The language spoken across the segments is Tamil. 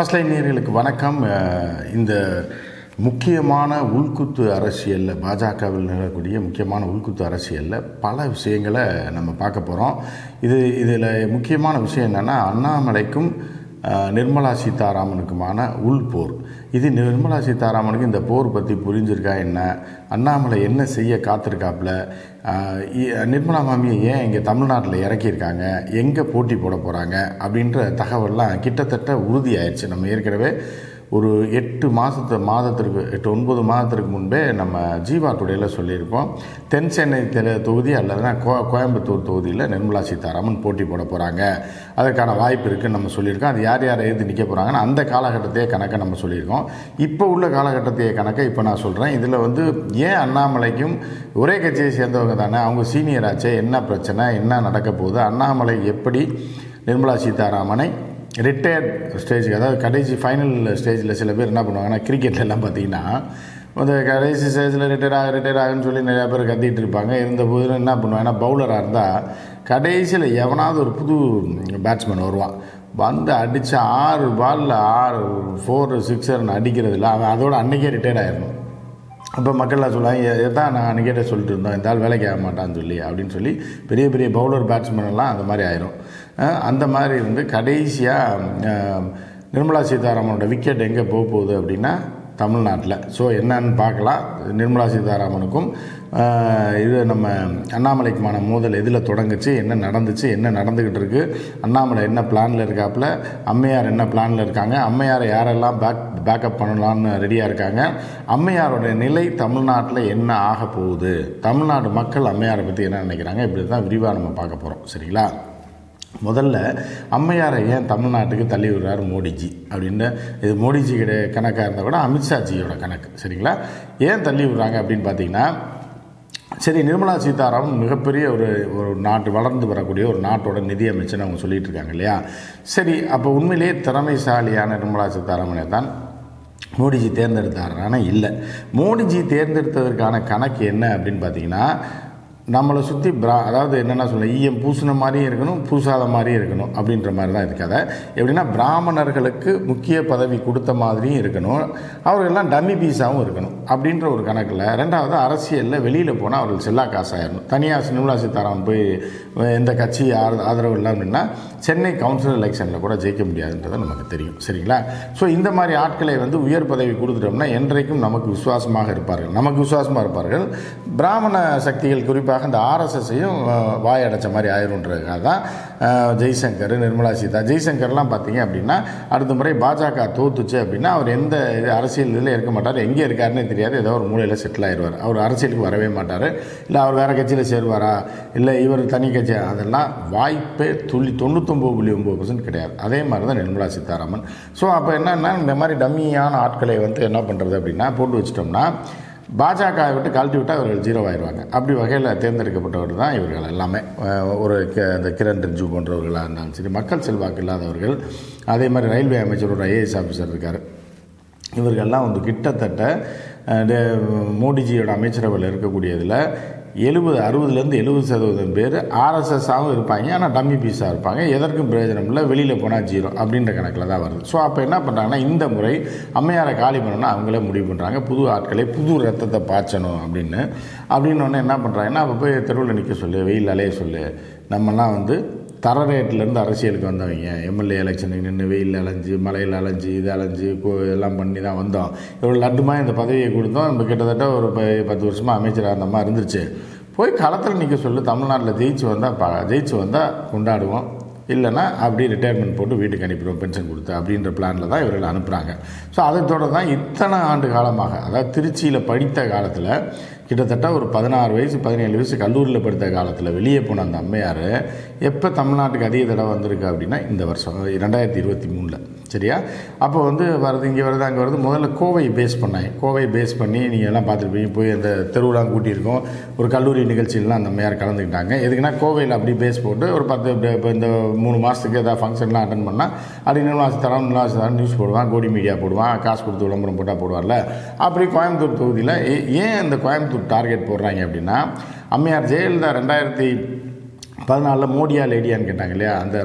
ஃபஸ்ட் லைன் நேர்களுக்கு வணக்கம். இந்த முக்கியமான உள்குத்து அரசியலில் பாஜகவில் நிலக்கூடிய முக்கியமான உள்குத்து அரசியலில் பல விஷயங்களை நம்ம பார்க்க போகிறோம் இது இதில் முக்கியமான விஷயம் என்னென்னா அண்ணாமலைக்கும் நிர்மலா சீதாராமனுக்குமான உள்போர். இது நிர்மலா சீதாராமனுக்கு இந்த போர் பற்றி புரிஞ்சிருக்கா என்ன? அண்ணாமலை என்ன செய்ய காத்திருக்காப்புல? இ- நிர்மலா மாமியை ஏன் இங்கே தமிழ்நாட்டில் இறக்கியிருக்காங்க? எங்கே போட்டி போட போகிறாங்க அப்படின்ற தகவல்லாம் கிட்டத்தட்ட உறுதியாயிடுச்சு நம்ம ஏற்கனவே. ஒரு எட்டு மாதத்து மாதத்திற்கு எட்டு ஒன்பது மாதத்திற்கு முன்பே நம்ம ஜீவா டுடேயில் சொல்லியிருக்கோம் தென் சென்னை தெ- தொகுதி அல்லதுனா கோ கோயம்புத்தூர் தொகுதியில் நிர்மலா சீதாராமன் போட்டி போட போகிறாங்க அதற்கான வாய்ப்பு இருக்குதுன்னு நம்ம சொல்லியிருக்கோம். அது யார் யார் எதிர்த்து நிற்க போகிறாங்கன்னு அந்த காலகட்டத்தையே கணக்கை நம்ம சொல்லியிருக்கோம். இப்போ உள்ள காலகட்டத்தையே கணக்கை இப்போ நான் சொல்கிறேன் இதில் வந்து ஏன் அண்ணாமலைக்கும் ஒரே கட்சியை சேர்ந்தவங்க தானே அவங்க சீனியராச்சே என்ன பிரச்சனை என்ன நடக்க போகுது அண்ணாமலை எப்படி நிர்மலா சீதாராமனை ரிட்டையர்ட் ஸ்டேஜுக்கு அதாவது கடைசி ஃபைனல் ஸ்டேஜில் சில பேர் என்ன பண்ணுவாங்கன்னா கிரிக்கெட்லலாம் பார்த்தீங்கன்னா அந்த கடைசி ஸ்டேஜில் ரிட்டையர் ஆக ரிட்டையர் ஆகுன்னு சொல்லி நிறையா பேர் கத்திகிட்டு இருப்பாங்க. இருந்த போதிலும் என்ன பண்ணுவாங்கன்னா பவுலராக இருந்தால் கடைசியில் எவனாவது ஒரு புது பேட்ஸ்மேன் வருவான். வந்து அடித்த ஆறு பாலில் ஆறு ஃபோர் சிக்ஸர்னு அடிக்கிறதுல அவன் அதோட அன்றைக்கே ரிட்டையர்ட் ஆயிடணும் அப்போ மக்கள்லாம் சொல்லுவாங்க எதான் நான் அன்றைக்கிட்ட சொல்லிட்டு இருந்தோம் இந்த ஆள் வேலைக்கு ஆக மாட்டான்னு சொல்லி அப்படின்னு சொல்லி பெரிய பெரிய பவுலர் பேட்ஸ்மேன் எல்லாம் அந்த மாதிரி ஆயிரும். அந்த மாதிரி இருந்து கடைசியாக நிர்மலா சீதாராமனோட விக்கெட் எங்கே போக போகுது அப்படின்னா தமிழ்நாட்டில். ஸோ என்னன்னு பார்க்கலாம். நிர்மலா சீதாராமனுக்கும் இது நம்ம அண்ணாமலைக்குமான மோதல் எதில் தொடங்குச்சு என்ன நடந்துச்சு என்ன நடந்துக்கிட்டு இருக்குது அண்ணாமலை என்ன பிளானில் இருக்காப்புல அம்மையார் என்ன பிளானில் இருக்காங்க அம்மையாரை யாரெல்லாம் பேக் பேக்கப் பண்ணலான்னு ரெடியாக இருக்காங்க அம்மையாரோட நிலை தமிழ்நாட்டில் என்ன ஆக போகுது தமிழ்நாடு மக்கள் அம்மையாரை பற்றி என்ன நினைக்கிறாங்க இப்படி தான் விரிவாக நம்ம பார்க்க போகிறோம் சரிங்களா? முதல்ல அம்மையாரை ஏன் தமிழ்நாட்டுக்கு தள்ளி விடுறாரு மோடிஜி? அப்படின்னு இது மோடிஜி கிட்ட கணக்காக இருந்தால் கூட அமித்ஷாஜியோட கணக்கு சரிங்களா? ஏன் தள்ளி விடுறாங்க அப்படின்னு பார்த்தீங்கன்னா சரி நிர்மலா சீதாராமன் மிகப்பெரிய ஒரு ஒரு நாட்டு வளர்ந்து வரக்கூடிய ஒரு நாட்டோட நிதி அமைச்சர்னு அவங்க சொல்லிட்டு இருக்காங்க இல்லையா? சரி அப்போ உண்மையிலேயே திறமைசாலியான நிர்மலா சீதாராமனை தான் மோடிஜி தேர்ந்தெடுத்தாரானா இல்லை. மோடிஜி தேர்ந்தெடுத்ததற்கான கணக்கு என்ன அப்படின்னு பார்த்தீங்கன்னா நம்மளை சுற்றி பிரா அதாவது என்னென்ன சொல்ல ஈயம் பூசின மாதிரியும் இருக்கணும் பூசாத மாதிரியும் இருக்கணும் அப்படின்ற மாதிரி தான் இருக்காது எப்படின்னா பிராமணர்களுக்கு முக்கிய பதவி கொடுத்த மாதிரியும் இருக்கணும். அவர்கள்லாம் டம்மி பீஸாகவும் இருக்கணும் அப்படின்ற ஒரு கணக்கில். ரெண்டாவது அரசியலில் வெளியில் போனால் அவர்கள் செல்லா காசாயிடணும் தனியாக நிர்மலா சீதாராமன் போய் எந்த கட்சி ஆதரவு இல்லை அப்படின்னா சென்னை கவுன்சிலர் எலெக்ஷனில் கூட ஜெயிக்க முடியாதுன்றது நமக்கு தெரியும். சரிங்களா? ஸோ இந்த மாதிரி ஆட்களை வந்து உயர் பதவி கொடுத்துட்டோம்னா என்றைக்கும் நமக்கு விசுவாசமாக இருப்பார்கள். நமக்கு விசுவாசமாக இருப்பார்கள். பிராமண சக்திகள் குறிப்பாக இந்த ஆர்எஸ்எஸ்ஸையும் வாய் அடைச்ச மாதிரி ஆயிருன்றதுக்காக தான் ஜெய்சங்கர் நிர்மலா சீதா ஜெய்சங்கர்லாம் பார்த்தீங்க அப்படின்னா அடுத்த முறை பாஜக தோத்துச்சு அப்படின்னா அவர் எந்த இது அரசியல் இதில் இருக்க மாட்டார் எங்கே இருக்காருன்னே தெரியாது. ஏதோ ஒரு மூலையில் செட்டில் ஆயிடுவார் அவர் அரசியலுக்கு வரவே மாட்டார். இல்லை அவர் வேறு கட்சியில் சேருவாரா? இல்லை இவர் தனி கட்சி அதெல்லாம் வாய்ப்பே துள்ளி தொண்ணூத்தொம்பது புள்ளி ஒம்பது பர்சன்ட் கிடையாது. அதே மாதிரி தான் நிர்மலா சீதாராமன். ஸோ அப்போ என்னென்னா இந்த மாதிரி டம்மியான ஆட்களை வந்து என்ன பண்ணுறது அப்படின்னா போட்டு வச்சிட்டோம்னா பாஜகவை விட்டு கழட்டி விட்டால் அவர்கள் ஜீரோ ஆயிடுவாங்க. அப்படி வகையில் தேர்ந்தெடுக்கப்பட்டவர் தான் இவர்கள் எல்லாமே. ஒரு க இந்த கிரண் ரிஜு போன்றவர்களாக இருந்தாலும் சரி மக்கள் செல்வாக்கு இல்லாதவர்கள் அதே மாதிரி ரயில்வே அமைச்சர் ஒரு ஐஏஎஸ் ஆஃபீஸர் இருக்கார். இவர்கள்லாம் வந்து கிட்டத்தட்ட டே- மோடிஜியோட அமைச்சரவையில் இருக்கக்கூடியதில் எழுபது அறுபதுலேருந்து எழுபது சதவீதம் பேர் ஆர்எஸ்எஸ்ஸாகவும் இருப்பாங்க ஆனால் டம்மி பீஸாக இருப்பாங்க. எதற்கும் பிரயோஜனம் இல்லை வெளியில் போனால் ஜீரோ அப்படின்ற கணக்கில் தான் வருது. ஸோ அப்போ என்ன பண்ணுறாங்கன்னா இந்த முறை அம்மையாரை காலி பண்ணணும்னா அவங்களே முடிவு பண்ணுறாங்க புது ஆட்களை புது ரத்தத்தை பாய்ச்சணும் அப்படின்னு. அப்படின்னு ஒன்று என்ன பண்ணுறாங்கன்னா அப்போ போய் தெருவில் நிற்க சொல்லு வெயில் அலைய சொல்லு. நம்மலாம் வந்து தர ரேட்லேருந்து அரசியலுக்கு வந்தவங்க. எம்எல்ஏ எலெக்ஷனுக்கு நின்று வெயில் அலைஞ்சு மலையில் அலைஞ்சு இது அலைஞ்சு கோ எல்லாம் பண்ணி தான் வந்தோம். இவ்வளோ லட்டுமா இந்த பதவியை கொடுத்தோம். நம்ம கிட்டத்தட்ட ஒரு ப பத்து வருஷமாக அமைச்சராக இருந்த மாதிரி இருந்துச்சு. போய் களத்தில் நிற்க சொல்லு தமிழ்நாட்டில் ஜெயிச்சு வந்தால் ப ஜெயிச்சு வந்தால் கொண்டாடுவோம். இல்லைன்னா அப்படி ரிட்டையர்மெண்ட் போட்டு வீட்டுக்கு அனுப்பிடுவோம் பென்ஷன் கொடுத்து அப்படின்ற பிளானில் தான் இவர்கள் அனுப்புகிறாங்க ஸோ அதை தொடர்ந்து தான் இத்தனை ஆண்டு காலமாக அதாவது திருச்சியில் படித்த காலத்தில் கிட்டத்தட்ட ஒரு பதினாறு வயசு பதினேழு வயசு கல்லூரியில் படித்த காலத்தில் வெளியே போன அந்த அம்மையார் எப்போ தமிழ்நாட்டுக்கு அதிக தடவை வந்திருக்கு அப்படின்னா இந்த வருஷம் ரெண்டாயிரத்தி இருபத்தி மூணில். சரியா? அப்போ வந்து வருது இங்கே வருது அங்கே வருது முதல்ல கோவை பேஸ் பண்ணாங்க கோவை பேஸ் பண்ணி நீங்கள் எல்லாம் பார்த்துருப்பீங்க போய் அந்த தெருவெலாம் கூட்டியிருக்கோம். ஒரு கல்லூரி நிகழ்ச்சியிலாம் அந்த அம்மையார் கலந்துக்கிட்டாங்க. எதுக்குன்னா கோவையில் அப்படி பேஸ் போட்டு ஒரு பத்து இப்போ இந்த மூணு மாதத்துக்கு ஏதாவது ஃபங்க்ஷன்லாம் அட்டன் பண்ணால் அப்படி நிர்மலாசி தரம் நிர்மலாசி தரம் நியூஸ் போடுவான் கோடி மீடியா போடுவான் காசு கொடுத்து விளம்பரம் போட்டால் போடுவார்ல. அப்படி கோயம்புத்தூர் தொகுதியில் ஏ- ஏன் இந்த கோயம்புத்தூர் டார்கெட் போடுறாங்க அப்படின்னா அம்மையார் ஜெயலலிதா ரெண்டாயிரத்தி பதினாலில் மோடியா லேடியான்னு கேட்டாங்க இல்லையா? அந்த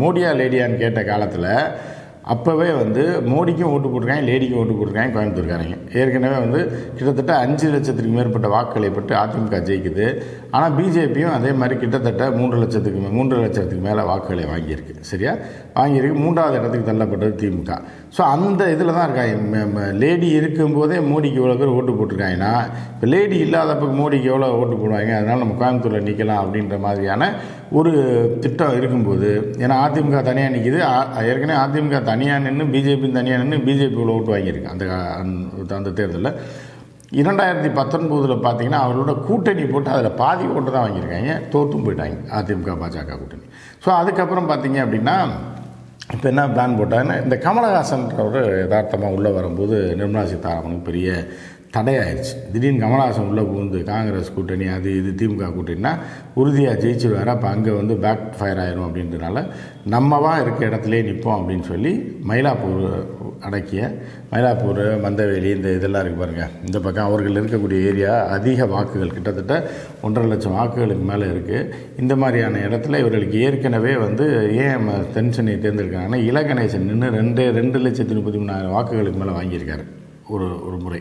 மோடியா லேடியான்னு கேட்ட காலத்தில் அப்போவே வந்து மோடிக்கும் ஓட்டு போட்டிருக்காங்க லேடிக்கும் ஓட்டு போட்டிருக்காங்க கோயம்புத்தூர்காரங்க. ஏற்கனவே வந்து கிட்டத்தட்ட அஞ்சு லட்சத்துக்கு மேற்பட்ட வாக்குகளை பெற்று அதிமுக ஜெயிக்குது. ஆனால் பிஜேபியும் அதே மாதிரி கிட்டத்தட்ட மூன்று லட்சத்துக்கு மே- மூன்று லட்சத்துக்கு மேலே வாக்குகளை வாங்கியிருக்கு. சரியா? வாங்கியிருக்கு. மூன்றாவது இடத்துக்கு தள்ளப்பட்டது திமுக. ஸோ அந்த இதில் தான் இருக்காங்க. லேடி இருக்கும்போதே மோடிக்கு இவ்வளோ பேர் ஓட்டு போட்டிருக்காங்கன்னா இப்போ லேடி இல்லாதப்ப மோடிக்கு எவ்வளோ ஓட்டு போடுவாங்க? அதனால் நம்ம கோயம்புத்தூரில் நிற்கலாம் அப்படின்ற மாதிரியான ஒரு திட்டம் இருக்கும்போது ஏன்னா அதிமுக தனியாக நிற்கிது ஏற்கனவே அதிமுக தனியாக நின்று பிஜேபி தனியாக நின்று பிஜேபி இவ்வளோ ஓட்டு வாங்கியிருக்கு அந்த அந்த- அந்த தேர்தலில். இரண்டாயிரத்தி பத்தொன்பதில் பார்த்தீங்கன்னா அவர்களோட கூட்டணி போட்டு அதில் பாதி ஓட்டு தான் வாங்கியிருக்காங்க. தோற்றும் போயிட்டாங்க. அதிமுக பாஜக கூட்டணி. ஸோ அதுக்கப்புறம் பார்த்தீங்க அப்படின்னா இப்போ என்ன பிளான் போட்டாங்கன்னா இந்த கமலஹாசன்றவர் யதார்த்தமாக உள்ளே வரும்போது நிர்மலா சீதாராமனுக்கு பெரிய தடையாயிருச்சு. திடீர்னு கமலஹாசன் உள்ளே புகுந்து காங்கிரஸ் கூட்டணி அது இது திமுக கூட்டணினா உறுதியாக ஜெயிச்சிருவார் அப்போ அங்கே வந்து பேக் ஃபயர் ஆயிரும் அப்படின்றனால நம்மவா இருக்க இடத்துலே நிற்போம் அப்படின்னு சொல்லி மயிலாப்பூர் அடக்கிய மயிலாப்பூர் மந்தவேலி இந்த இதெல்லாம் இருக்குது பாருங்கள் இந்த பக்கம் அவர்கள் இருக்கக்கூடிய ஏரியா அதிக வாக்குகள் கிட்டத்தட்ட ஒன்றரை லட்சம் வாக்குகளுக்கு மேலே இருக்குது இந்த மாதிரியான இடத்துல இவர்களுக்கு ஏற்கனவே வந்து ஏன் ம- தென் தேர்ந்தெடுக்கிறாங்கன்னா இலகணேசன் நின்று ரெண்டு ரெண்டு லட்சத்தி முப்பத்தி மூணாயிரம் வாக்குகளுக்கு மேலே வாங்கியிருக்காரு. ஒரு ஒரு முறை.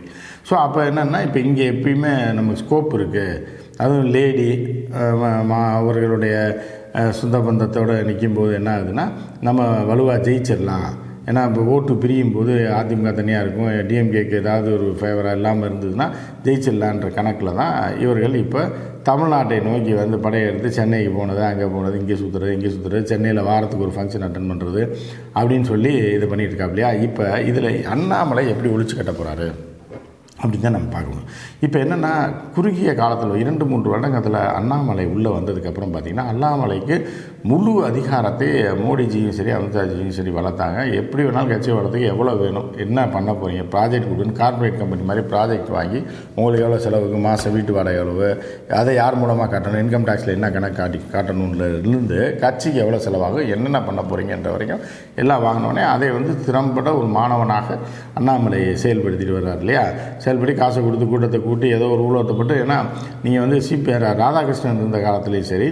ஸோ அப்போ என்னென்னா இப்போ இங்கே எப்பயுமே நமக்கு ஸ்கோப் இருக்குது அதுவும் லேடி மா அவர்களுடைய சொந்த பந்தத்தோடு நிற்கும்போது என்ன ஆகுதுன்னா நம்ம வலுவாக ஜெயிச்சிடலாம். ஏன்னா இப்போ ஓட்டு பிரியும் போது அதிமுக தனியாக இருக்கும். டிஎம்கேக்கு ஏதாவது ஒரு ஃபேவராக இல்லாமல் இருந்ததுன்னா ஜெயிச்சிடலான்ற கணக்கில் தான் இவர்கள் இப்போ தமிழ்நாட்டை நோக்கி வந்து படையெடுத்து சென்னைக்கு போனது அங்கே போனது இங்கே சுற்றுறது இங்கே சுற்றுறது சென்னையில் வாரத்துக்கு ஒரு ஃபங்க்ஷன் அட்டன் பண்ணுறது அப்படின்னு சொல்லி இது பண்ணிட்டு இருக்காப்லையா? இப்போ இதில் அண்ணாமலை எப்படி ஒழிச்சு கட்ட போகிறாரு அப்படின்னு தான் நம்ம பார்க்கணும். இப்போ என்னென்னா குறுகிய காலத்தில் இரண்டு மூன்று வருடங்கத்தில் அண்ணாமலை உள்ளே வந்ததுக்கப்புறம் பார்த்திங்கன்னா அண்ணாமலைக்கு முழு அதிகாரத்தை மோடிஜியும் சரி அமித்ஷாஜியும் சரி வளர்த்தாங்க. எப்படி வேணாலும் கட்சி வளர்த்துக்கு எவ்வளோ வேணும் என்ன பண்ண போகிறீங்க ப்ராஜெக்ட் கொடுன்னு கார்ப்பரேட் கம்பெனி மாதிரி ப்ராஜெக்ட் வாங்கி உங்களுக்கு எவ்வளோ செலவுக்கு மாதம் வீட்டு வாடகை எவ்வளவு அதை யார் மூலமாக காட்டணும் இன்கம் டேக்ஸில் என்ன கணக்கு காட்டி காட்டணும்ல இருந்து கட்சிக்கு எவ்வளோ செலவாகும் என்னென்ன பண்ண போகிறீங்கன்ற வரைக்கும் எல்லாம் வாங்கினோடனே அதை வந்து திறம்பட ஒரு மாணவனாக அண்ணாமலை செயல்படுத்திட்டு வர்றார் இல்லையா? செயல்படி காசை கொடுத்து கூட்டத்தை கூட்டி ஏதோ ஒரு ஊழத்தை போட்டு ஏன்னா நீங்கள் வந்து சிபிஆர் ராதாகிருஷ்ணன் இருந்த காலத்துலேயும் சரி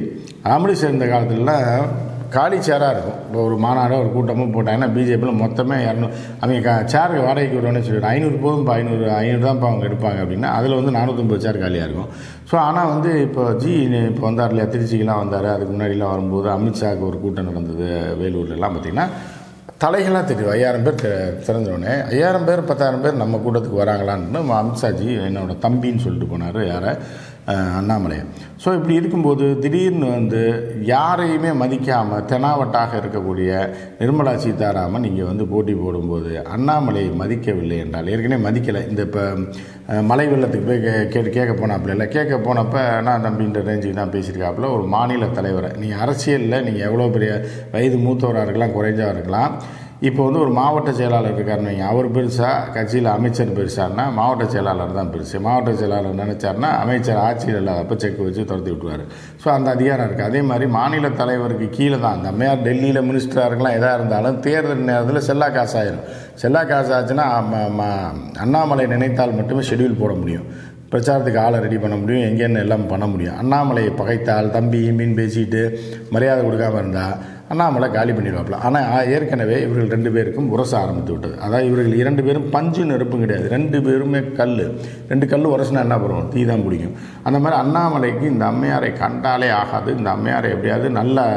அமரீஷ் இருந்த காலத்துலலாம் காலி சேராக இருக்கும். இப்போ ஒரு மாநாடோ ஒரு கூட்டமும் போட்டாங்கன்னா பிஜேபியில் மொத்தமே இரநூறு அவங்க க சேருக்கு வாடகைக்கு வருவானே சொல்லிட்டு ஐநூறு போதும் இப்போ ஐநூறு ஐநூறு தான்ப்பா அவங்க எடுப்பாங்க அப்படின்னா அதில் வந்து நானூற்றம்பது சேர் காலியாக இருக்கும். ஸோ ஆனால் வந்து இப்போ ஜி இப்போ வந்தார் இல்லையா திருச்சிக்கெலாம் வந்தார் அதுக்கு முன்னாடிலாம் வரும்போது அமித்ஷாவுக்கு ஒரு கூட்டம் நடந்தது வேலூர்லலாம் பார்த்திங்கன்னா தலைகளாக தெரியும். ஐயாயிரம் பேர் தி- திறந்தோடனே ஐயாயிரம் பேர் பத்தாயிரம் பேர் நம்ம கூட்டத்துக்கு வராங்களான்னு அமித்ஷாஜி என்னோட தம்பின்னு சொல்லிட்டு போனார் யாரை? அண்ணாமலை. ஸோ இப்படி இருக்கும்போது திடீர்னு வந்து யாரையுமே மதிக்காமல் தெனாவட்டாக இருக்கக்கூடிய நிர்மலா சீதாராமன் இங்கே வந்து போட்டி போடும்போது அண்ணாமலை மதிக்கவில்லை என்றால் ஏற்கனவே மதிக்கலை. இந்த இப்போ மலை வெள்ளத்துக்கு போய் கே கேட்டு கேட்க போனாப்புல இல்லை. கேட்க போனப்போ நான் தம்பின்ற ரேஞ்சுக்கு தான் பேசியிருக்காப்புல. ஒரு மாநில தலைவரை. நீங்கள் அரசியலில் நீங்கள் எவ்வளோ பெரிய வயது மூத்தவராக இருக்கலாம் குறைஞ்சா இருக்கலாம். இப்போ வந்து ஒரு மாவட்ட செயலாளர் இருக்காருன்னு வைங்க. அவர் பெருசாக கட்சியில் அமைச்சர் பெருசாருன்னா மாவட்ட செயலாளர் தான் பெருசு. மாவட்ட செயலாளர் நினச்சாருன்னா அமைச்சர் ஆட்சியில் இல்லாதப்போ செக் வச்சு துரத்தி விட்டுருவார். ஸோ அந்த அதிகாரம் இருக்குது அதே மாதிரி மாநில தலைவருக்கு கீழே தான். அந்த அம்மையார் டெல்லியில் மினிஸ்டராக இருக்கலாம் எதாக இருந்தாலும் தேர்தல் நேரத்தில் செல்லா காசு ஆயிரும். செல்லா காசு ஆச்சுன்னா ம- அண்ணாமலை நினைத்தால் மட்டுமே ஷெடியூல் போட முடியும். பிரச்சாரத்துக்கு ஆளை ரெடி பண்ண முடியும் எங்கேன்னு எல்லாம் பண்ண முடியும். அண்ணாமலையை பகைத்தால் தம்பி மீன் பேசிட்டு மரியாதை கொடுக்காம இருந்தால் அண்ணாமலை காலி பண்ணிடுவாப்பில். ஆனால் ஏற்கனவே இவர்கள் ரெண்டு பேருக்கும் உரச ஆரம்பித்து விட்டது. அதாவது இவர்கள் இரண்டு பேரும் பஞ்சு நெருப்பும் கிடையாது. ரெண்டு பேருமே கல். ரெண்டு கல் உரசுனா என்ன பண்ணுவோம் தீ தான் பிடிக்கும் அந்த மாதிரி அண்ணாமலைக்கு இந்த அம்மையாரை கண்டாலே ஆகாது. இந்த அம்மையாரை எப்படியாவது நல்ல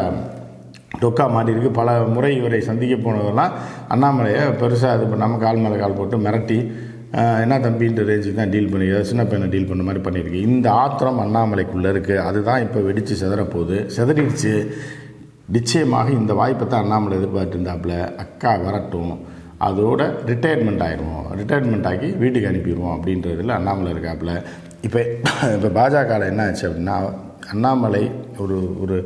டொக்கா மாட்டியிருக்கு பல முறை இவரை சந்திக்க போனதெல்லாம் அண்ணாமலையை பெருசாக இது பண்ணாமல் கால் மேலே கால் போட்டு மிரட்டி என்ன தம்பின்ற ரேஞ்சுக்கு தான் டீல் பண்ணி ஏதாவது சின்ன பையனை டீல் பண்ண மாதிரி பண்ணியிருக்கு. இந்த ஆத்திரம் அண்ணாமலைக்குள்ளே இருக்குது அதுதான் இப்போ வெடித்து சிதறப்போகுது. சிதறிடுச்சு. நிச்சயமாக இந்த வாய்ப்பை தான் அண்ணாமலை எதிர்பார்த்து இருந்தாப்புல அக்கா வரட்டும். அதோட ரிட்டையர்மெண்ட் ஆகிடுவோம் ரிட்டையர்மெண்ட் ஆக்கி வீட்டுக்கு அனுப்பிடுவோம் அப்படின்றதுல அண்ணாமலை இருக்காப்புல. இப்போ இப்போ பாஜகவில் என்ன ஆச்சு அப்படின்னா அண்ணாமலை ஒரு ஒரு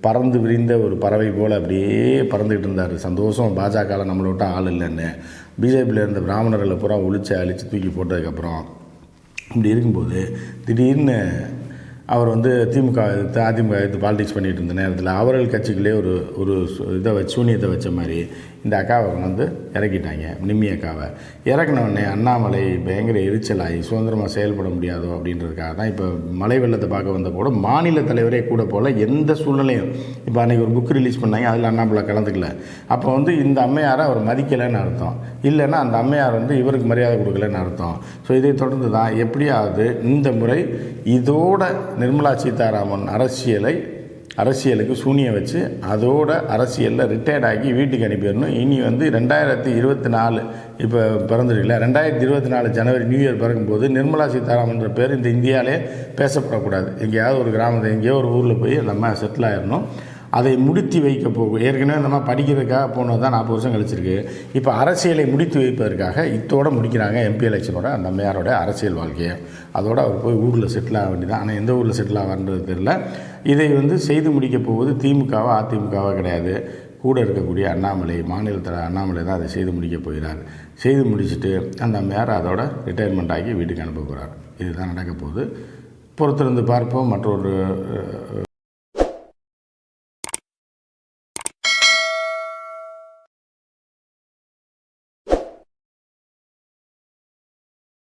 பறந்து விரிந்த ஒரு பறவை போல் அப்படியே பறந்துக்கிட்டு இருந்தார். சந்தோஷம். பாஜகவில் நம்மளை விட்டால் ஆள் இல்லைன்னு. பிஜேபியில் இருந்த பிராமணர்களை பூரா ஒழிச்சு அழித்து தூக்கி போட்டதுக்கப்புறம் இப்படி இருக்கும்போது திடீர்னு அவர் வந்து திமுக எடுத்து அதிமுக எடுத்து பாலிடிக்ஸ் பண்ணிகிட்டு இருந்த நேரத்தில் அவர்கள் கட்சிக்குள்ளே ஒரு ஒரு இதை வச்சு சூனியத்தை வச்ச மாதிரி இந்த அக்காவை வந்து இறக்கிட்டாங்க நிம்மி அக்காவை. இறக்கினோடனே அண்ணாமலை பயங்கர எரிச்சலாகி சுதந்திரமாக செயல்பட முடியாதோ அப்படின்றதுக்காக தான் இப்போ மழை வெள்ளத்தை பார்க்க வந்த கூட மாநில தலைவரே கூட போல் எந்த சூழ்நிலையும் இப்போ அன்றைக்கி ஒரு புக் ரிலீஸ் பண்ணாங்க அதில் அண்ணாமலை கலந்துக்கல. அப்போ வந்து இந்த அம்மையாரை அவர் மதிக்கலைன்னு அர்த்தம். இல்லைன்னா அந்த அம்மையார் வந்து இவருக்கு மரியாதை கொடுக்கலன்னு அர்த்தம். ஸோ இதை தொடர்ந்து தான் எப்படியாவது இந்த முறை இதோட நிர்மலா சீதாராமன் அரசியலை அரசியலுக்கு சூனியம் வச்சு அதோட அரசியலில் ரிட்டையர்ட் ஆகி வீட்டுக்கு அனுப்பிடணும். இனி வந்து ரெண்டாயிரத்தி இருபத்தி நாலு இப்போ பிறந்துருக்கல ரெண்டாயிரத்தி இருபத்தி நாலு ஜனவரி நியூ இயர் பிறக்கும்போது நிர்மலா சீதாராமன்ற பேர் இந்த இந்தியாவிலே பேசப்படக்கூடாது. எங்கேயாவது ஒரு கிராமத்தை எங்கேயோ ஒரு ஊரில் போய் நம்ம செட்டில் ஆயிடணும். அதை முடித்து வைக்க போகும். ஏற்கனவே நம்ம படிக்கிறதுக்காக போனது தான் நாற்பது வருஷம் கழிச்சிருக்கு. இப்போ அரசியலை முடித்து வைப்பதற்காக இத்தோட முடிக்கிறாங்க எம்பி எலெக்ஷனோட அந்த அம்மையாரோட அரசியல் வாழ்க்கையை. அதோடு அவர் போய் ஊரில் செட்டில் ஆக வேண்டியதான் ஆனால் எந்த ஊரில் செட்டில் ஆகன்றது தெரியல. இதை வந்து செய்து முடிக்க போவது திமுகவா அதிமுகவா கிடையாது. கூட இருக்கக்கூடிய அண்ணாமலை மாநில அண்ணாமலை தான் அதை செய்து முடிக்க போகிறார். செய்து முடிச்சுட்டு அந்த அம்மையார் அதோட ரிட்டையர்மெண்ட் ஆகி வீட்டுக்கு அனுப்ப போகிறார் இதுதான் நடக்க போகுது. பொறுத்திருந்து பார்ப்போம். மற்றொரு